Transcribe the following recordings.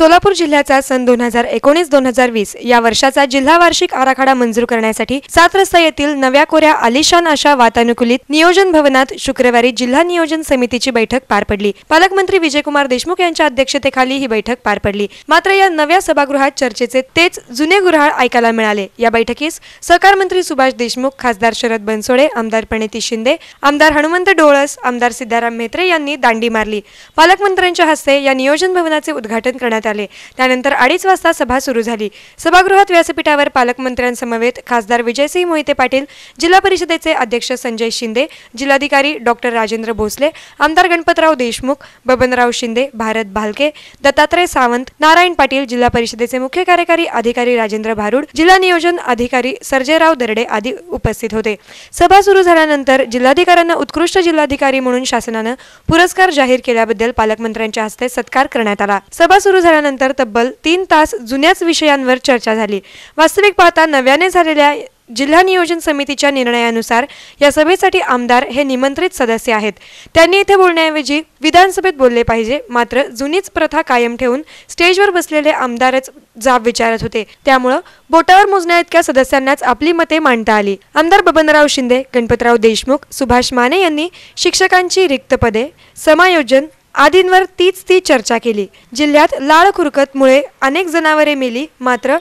सोलापूर जिल्ह्याचा सन दोन हजार एकोणीस दोन हजार वीस या वर्षाचा जिल्हा वार्षिक आराखडा मंजूर करण्यासाठी सात रस्ता येथील नव्या कोऱ्या आलिशान अशा वातानुकूलित नियोजन भवनात शुक्रवारी जिल्हा नियोजन समितीची बैठक पार पडली. पालकमंत्री विजयकुमार देशमुख यांच्या अध्यक्षतेखाली ही बैठक पार पडली. मात्र या नव्या सभागृहात चर्चेचे तेच जुने गुऱ्हाळ ऐकायला मिळाले. या बैठकीस सहकार मंत्री सुभाष देशमुख खासदार शरद बनसोडे आमदार प्रणिती शिंदे आमदार हनुमंत डोळस आमदार सिद्धाराम म्हेत्रे यांनी दांडी मारली. पालकमंत्र्यांच्या हस्ते या नियोजन भवनाचे उद्घाटन करण्यात आले. त्यानंतर अडीच वाजता सभा सुरू झाली. सभागृहात व्यासपीठावर पालकमंत्र्यांसमवेत खासदार विजयसिंह मोहिते पाटील जिल्हा परिषदेचे अध्यक्ष संजय शिंदे जिल्हाधिकारी डॉक्टर राजेंद्र भोसले आमदार गणपतराव देशमुख बबनराव शिंदे भारत भालके दत्तात्रय सावंत नारायण पाटील जिल्हा परिषदेचे मुख्य कार्यकारी अधिकारी राजेंद्र भारुड जिल्हा नियोजन अधिकारी सर्जेराव दर्डे आदी उपस्थित होते. सभा सुरू झाल्यानंतर जिल्हाधिकाऱ्यांना उत्कृष्ट जिल्हाधिकारी म्हणून शासनानं पुरस्कार जाहीर केल्याबद्दल पालकमंत्र्यांच्या हस्ते सत्कार करण्यात आला. सभा सुरू झाल्यानंतर तब्बल तीन तास जुन्याच विषयांवर चर्चा झाली. वास्तविक पाहता नव्याने झालेल्या जिल्हा नियोजन समितीच्या निर्णयानुसार या सभेसाठी आमदार हे निमंत्रित सदस्य आहेत. त्यांनी इथे बोलण्याऐवजी विधानसभेत बोलले पाहिजे. मात्र जुनीच प्रथा कायम ठेवून स्टेजवर बसलेले आमदारच जाब विचारत होते. त्यामुळं बोटावर मोजण्या इतक्या सदस्यांनाच आपली मते मांडता आली. आमदार बबनराव शिंदे गणपतराव देशमुख सुभाष माने यांनी शिक्षकांची रिक्त पदे समायोजन आदींवर तीच ती चर्चा केली. जिल्ह्यात लाळ खुरकतमुळे अनेक जनावरे मेली मात्र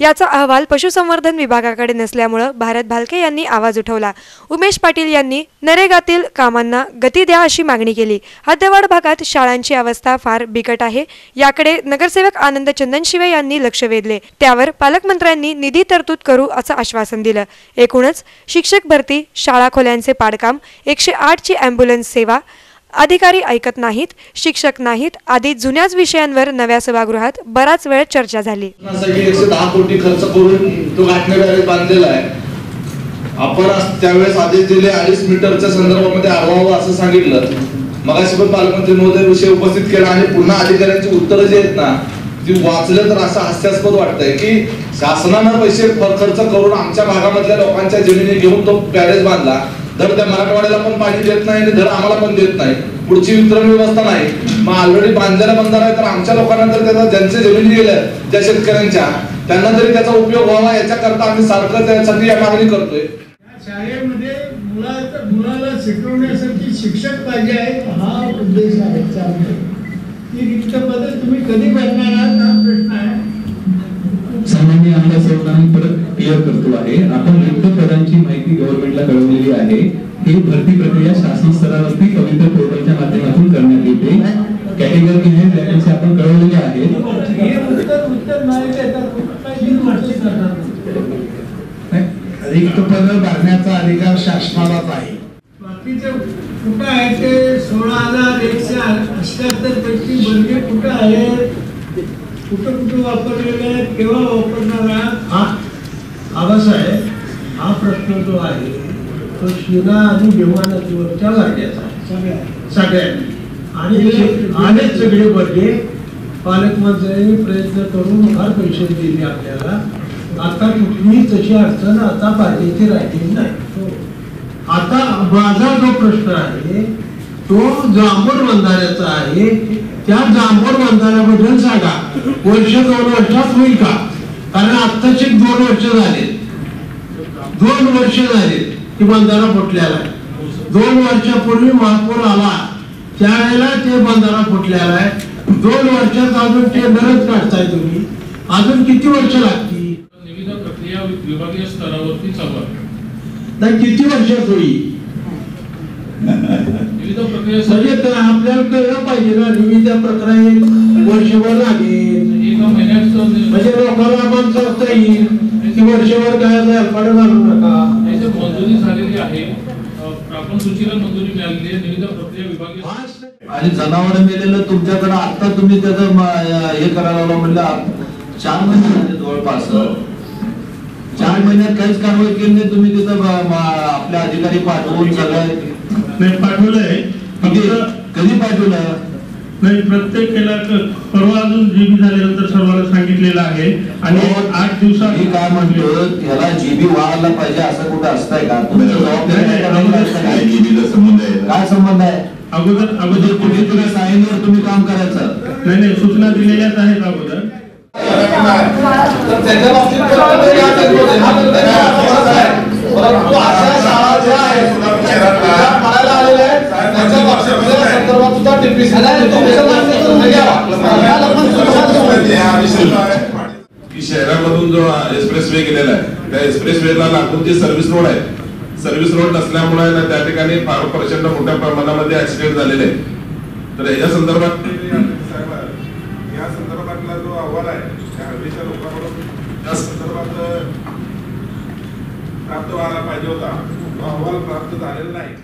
याचा अहवाल पशुसंवर्धन विभागाकडे नसल्यामुळं भारत भालके यांनी आवाज उठवला. उमेश पाटील यांनी नरेगातील कामांना गती द्या अशी मागणी केली. हद्दवाड भागात शाळांची अवस्था फार बिकट आहे. याकडे नगरसेवक आनंद चंदनशिवे यांनी लक्ष वेधले. त्यावर पालकमंत्र्यांनी निधी तरतूद करू असं आश्वासन दिलं. एकूणच शिक्षक भरती शाळा खोल्यांचे पाडकाम एकशे आठची ॲम्ब्युलन्स सेवा अधिकारी ऐकत नाहीत शिक्षक नाहीत आदी जुन्याच विषयांवर नव्या सभागृहात बराच वेळ चर्चा झाली. एकशे दहा कोटी खर्च करून तो घाटणे बांधलेला आहे. आपण त्यावेळेस आदेश दिले अडीच मीटरच्या संदर्भामध्ये आढावा असं सांगितलं. मगाशी पण पालकमंत्री महोदय विषय उपस्थित केला आणि पुन्हा अधिकाऱ्यांची उत्तरं जी आहेत ना ती वाचलं तर असं हास्यास्पद वाटतंय की शासनानं पैसे खर्च करून आमच्या भागामधल्या लोकांच्या जमिनी घेऊन तो बॅरेज बांधला. धड त्या मराठवाड्याला पण पाणी देत नाही आणि धर आम्हाला पण देत नाही. पुढची वितरण व्यवस्था नाही. मग ऑलरेडी बांधलेला बंधारा आहे तर आमच्या लोकांना तर त्याचा ज्यांच्या जमिनी गेल्या ज्या शेतकऱ्यांच्या त्यांना तरी त्याचा उपयोग व्हावा याच्याकरता आम्ही सारखं त्यासाठी या मागणी करतोय. शाळेमध्ये मुलाचा मुलाला शिकवण्यासाठी शिक्षक पाहिजे आहेत हा उद्देश आहे. ती रिक्त पद तुम्ही कधी भरणार आहात? हा प्रश्न आहे. सामान्य आमदार साहेबांनी परत क्लिअर करतो आहे. आपण रिक्त पदांची माहिती गव्हर्नमेंटला कळवलेली आहे. ही भरती प्रक्रिया शासन स्तरावरती पवित्र पोर्टलच्या माध्यमातून करण्यात येते. कॅटेगरी आहे वॅकन्सी आपण हे गोष्टी करणार रिक्त पद भरण्याचा अधिकार शासनालाच आहे. बाकीचे कुठं आहे ते सोळा हजार एकशे अठ्याहत्तर पैकी कुठं कुठं वापरलेले आहेत केव्हा वापरणार हा. आबासाहेब हा प्रश्न जो आहे तो शिना आणि विमानावरच्या वर्गाचा आहे. सगळ्यांनी. आणि हे आलेच सगळे वर्गे पालकमंत्र्यांनी प्रयत्न करून फार पैसे दिले आपल्याला. आता कुठलीही तशी अडचण आता पाहिजेची राहिलेली नाही. आता माझा जो प्रश्न आहे तो जांभूळ बंधाऱ्याचा आहे. त्या जांभूळ बंधाऱ्याबद्दल सांगा. वर्ष दोन वर्षात होईल का? कारण आत्ताचे दोन वर्ष झाले. दोन वर्ष झाले की बंधारा फुटलेला दोन वर्षापूर्वी महापौर आला. त्यावेळेला ते बंधारा फुटलेला आहे. दोन वर्षात अजून टेंडरच काढताय तुम्ही. अजून किती वर्ष लागतील? निविदा प्रक्रिया विभागीय स्तरावरती चालू आहे. किती वर्षात होईल? म्हणजे तर आपल्याला कळलं पाहिजे ना निविदा प्रक्रियेत वर्षभर लागेल. म्हणजे लोकांना आपण सांगता येईल की वर्षभर काय हेलपाडे घालू नका. मंजुरी झालेली आहे अ, प्रापण सूचीला मंजुरी मिळालेली आहे निविदा प्रक्रिया विभागीय आणि जनावर मेलेलं तुमच्याकडे आता तुम्ही त्याचं हे करायला लावलं म्हणलं चार महिने झाले जवळपास. चार महिन्यात काहीच कारवाई केली नाही तुम्ही तिथं आपल्या अधिकारी पाठवून सगळं नाही पाठवलंय. कधी पाठवलं? नाही प्रत्येक क- परवा अजून जीबी झाल्यानंतर सर्वांना सांगितलेलं आहे. आणि आठ दिवसात मी काय म्हणतो ह्याला जीबी वाढला पाहिजे असं कुठं असतंय का? तुमची काय संबंध आहे काय संबंध आहे? अगोदर अगोदर तुम्ही तुम्ही तुला सांगितलं तुम्ही काम करायचं? नाही नाही सूचना दिलेल्याच आहेत अगोदर. तर त्याच्या बाबतीत हा. परंतु अशा शाळा ज्या आहेत की शहरामधून जो एक्सप्रेस वे गेलेला आहे त्या एक्सप्रेस वेला लागून जे सर्व्हिस रोड आहे सर्व्हिस रोड नसल्यामुळे ना त्या ठिकाणी फार प्रचंड मोठ्या प्रमाणामध्ये ऍक्सिडेंट झालेले आहे तर याच्या संदर्भात या संदर्भातला जो अहवाल आहे त्या हवेच्या लोकांकडून त्या संदर्भात प्राप्त व्हायला पाहिजे होता. तो अहवाल प्राप्त झालेला नाही.